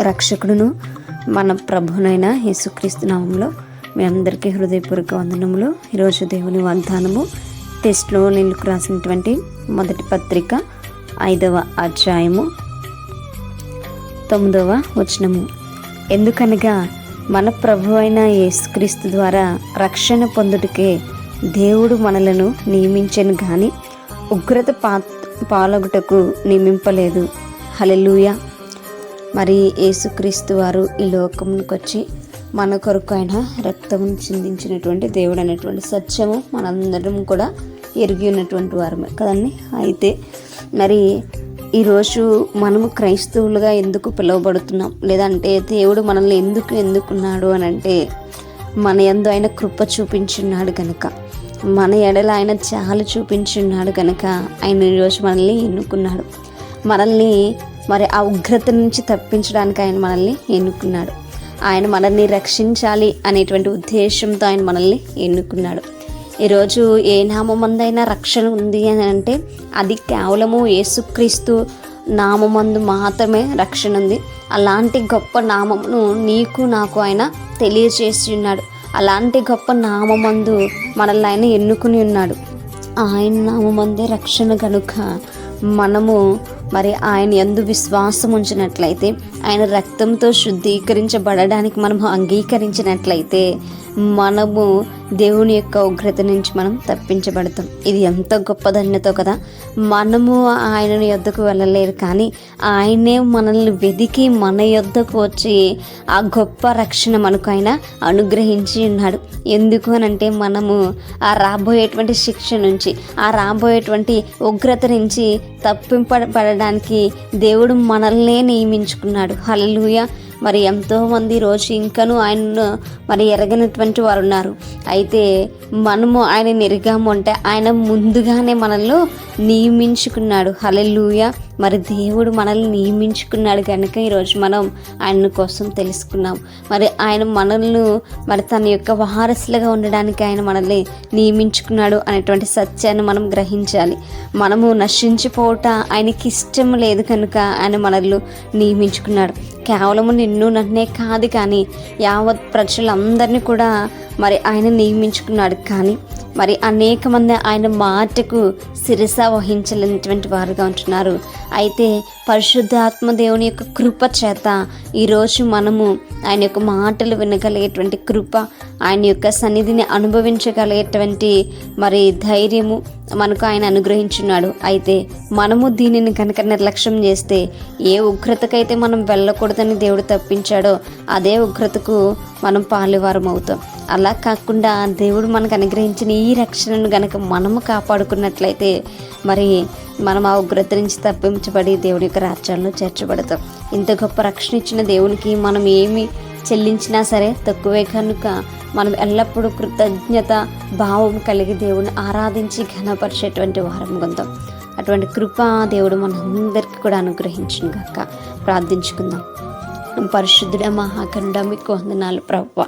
రక్షకుడును మన ప్రభునైన యేసుక్రీస్తు నామంలో మీ అందరికీ హృదయపూర్వక వందనములు. ఈరోజు దేవుని వాగ్దానము టెస్ట్లో నీళ్ళకు రాసినటువంటి మొదటి పత్రిక ఐదవ అధ్యాయము తొమ్మిదవ వచనము. ఎందుకనగా మన ప్రభు అయిన యేసుక్రీస్తు ద్వారా రక్షణ పొందుటకే దేవుడు మనలను నియమించను కానీ ఉగ్రత పా పాలగుటకు నియమింపలేదు. హలెలూయ మరి యేసుక్రీస్తు వారు ఈ లోకమునికి వచ్చి మన కొరకు ఆయన రక్తమును చిందించినటువంటి దేవుడు అనేటువంటి సత్యము మనందరం కూడా ఎరిగి ఉన్నటువంటి వారమే కదండి? అయితే మరి ఈరోజు మనము క్రైస్తవులుగా ఎందుకు పిలువబడుతున్నాం? లేదంటే దేవుడు మనల్ని ఎందుకు ఎందుకున్నాడు అని అంటే మన ఎందు ఆయన కృప చూపించున్నాడు కనుక మన ఎడల ఆయన చాలు చూపించున్నాడు కనుక ఆయన ఈరోజు మనల్ని ఎన్నుకున్నాడు. మనల్ని మరి ఆ ఉగ్రత నుంచి తప్పించడానికి ఆయన మనల్ని ఎన్నుకున్నాడు. ఆయన మనల్ని రక్షించాలి అనేటువంటి ఉద్దేశంతో ఆయన మనల్ని ఎన్నుకున్నాడు. ఈరోజు ఏ నామందైనా రక్షణ ఉంది అని అంటే అది కేవలము యేసుక్రీస్తు నామందు మాత్రమే రక్షణ ఉంది. అలాంటి గొప్ప నామమును నీకు నాకు ఆయన తెలియజేసి ఉన్నాడు. అలాంటి గొప్ప నామందు మనల్ని ఆయన ఎన్నుకుని ఉన్నాడు. ఆయన నామందే రక్షణ కనుక మనము మరి ఆయన ఎందు విశ్వాసం ఉంచినట్లయితే ఆయన రక్తంతో శుద్ధీకరించబడడానికి మనము అంగీకరించినట్లయితే మనము దేవుని యొక్క ఉగ్రత నుంచి మనం తప్పించబడతాం. ఇది ఎంత గొప్ప ధన్యతో కదా. మనము ఆయన యొద్దకు వెళ్ళలేరు కానీ ఆయనే మనల్ని వెదికి మన యొద్దకు వచ్చి ఆ గొప్ప రక్షణ మనకు ఆయన అనుగ్రహించి ఉన్నాడు. ఎందుకు అని అంటే మనము ఆ రాబోయేటువంటి శిక్ష నుంచి ఆ రాబోయేటువంటి ఉగ్రత నుంచి తప్పింపబడడానికి దేవుడు మనల్నే నియమించుకున్నాడు. హలలుయ మరి ఎంతోమంది రోజు ఇంకను ఆయనను మరి ఎరగనటువంటి వారు ఉన్నారు అయితే మనము ఆయన ఎరిగాము అంటే ఆయన ముందుగానే మనల్ని నియమించుకున్నాడు. హలెలుయ మరి దేవుడు మనల్ని నియమించుకున్నాడు కనుక ఈరోజు మనం ఆయన కోసం తెలుసుకున్నాం. మరి ఆయన మనల్ని మరి తన యొక్క వారసులుగా ఉండడానికి ఆయన మనల్ని నియమించుకున్నాడు అనేటువంటి సత్యాన్ని మనం గ్రహించాలి. మనము నశించిపోవట ఆయనకి ఇష్టం లేదు కనుక ఆయన మనల్ని నియమించుకున్నాడు. కేవలము నిన్ను నన్నే కాదు కానీ యావత్ ప్రజలందరినీ కూడా మరి ఆయన నియమించుకున్నాడు కానీ మరి అనేక మంది ఆయన మాటకు శిరస వహించలేనటువంటి వారుగా ఉంటున్నారు. అయితే పరిశుద్ధాత్మ దేవుని యొక్క కృప చేత ఈరోజు మనము ఆయన యొక్క మాటలు వినగలిగేటువంటి కృప ఆయన యొక్క సన్నిధిని అనుభవించగలిగేటువంటి మరి ధైర్యము మనకు ఆయన అనుగ్రహించున్నాడు అయితే మనము దీనిని కనుక నిర్లక్ష్యం చేస్తే ఏ ఉగ్రతకైతే మనం వెళ్ళకూడదని దేవుడు తప్పించాడో అదే ఉగ్రతకు మనం పాలువారం అవుతాం. అలా కాకుండా దేవుడు మనకు అనుగ్రహించిన ఈ రక్షణను గనక మనము కాపాడుకున్నట్లయితే మరి మనం ఆ ఉగ్రత నుంచి తప్పించబడి దేవుడి యొక్క రాజ్యాలను చేర్చబడతాం. ఇంత గొప్ప రక్షణ ఇచ్చిన దేవునికి మనం ఏమి చెల్లించినా సరే తక్కువే కనుక మనం ఎల్లప్పుడూ కృతజ్ఞత భావం కలిగి దేవుని ఆరాధించి ఘనపరిచేటువంటి వారం పొందాం అటువంటి కృప దేవుడు మనందరికీ కూడా అనుగ్రహించిన గాక ప్రార్థించుకుందాం. పరిశుద్ధుడ మహాఖండ మీకు వందనాలు ప్రభు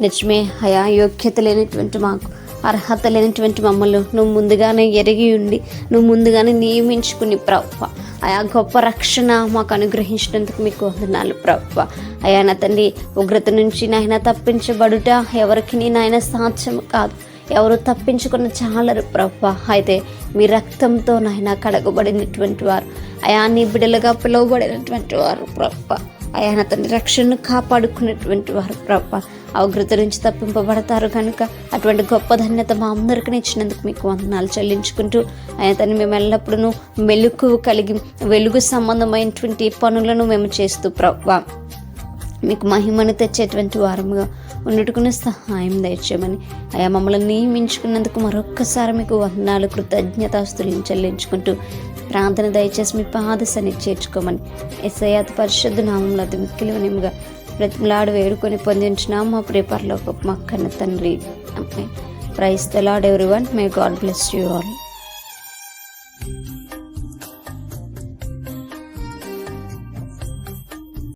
నిజమే హయా యోగ్యత లేనటువంటి మాకు అర్హత లేనటువంటి మమ్మల్ని నువ్వు ముందుగానే ఎరిగి ఉండి నువ్వు ముందుగానే నియమించుకుని ప్రభు ఆయా గొప్ప రక్షణ మాకు అనుగ్రహించినందుకు మీకు వందనాలు ప్రభు అయా నా తండ్రి ఉగ్రత నుంచి నాయన తప్పించబడుట ఎవరికి నాయన సాధ్యం కాదు. ఎవరు తప్పించుకున్న చాలరు ప్రభ అయితే మీ రక్తంతో నాయన కడగబడినటువంటి వారు అయా నీ బిడ్డలుగా పిలువబడినటువంటి వారు ప్రభా ఆయన అతని రక్షణను కాపాడుకునేటువంటి వారు. ప్రభ అవగ్రత నుంచి తప్పింపబడతారు కనుక అటువంటి గొప్ప ధన్యత మా అందరికీ ఇచ్చినందుకు మీకు వందనాలు చెల్లించుకుంటూ ఆయన తను మేము ఎల్లప్పుడూ మెలుకు కలిగి వెలుగు సంబంధమైనటువంటి పనులను మేము చేస్తూ ప్రభా మీకు మహిమను తెచ్చేటువంటి వారముగా ఉన్నట్టుకునే సహాయం దయచేయమని. అయా మమ్మల్ని నియమించుకున్నందుకు మరొక్కసారి మీకు వందనాలు కృతజ్ఞతాస్తులను చెల్లించుకుంటూ ప్రార్థన దయచేసి మీ పాద సన్నిధి చేర్చుకోమని ఎస్ఐయాత పరిశుద్ధ నామంలో అతి మిక్కిలివనిముగా బ్రతిమలాడు వేడుకొని పొందించినాం మా ప్రేపర్లో మా కన్న తండ్రి. అమ్మాయి praise the Lord everyone may God bless you all.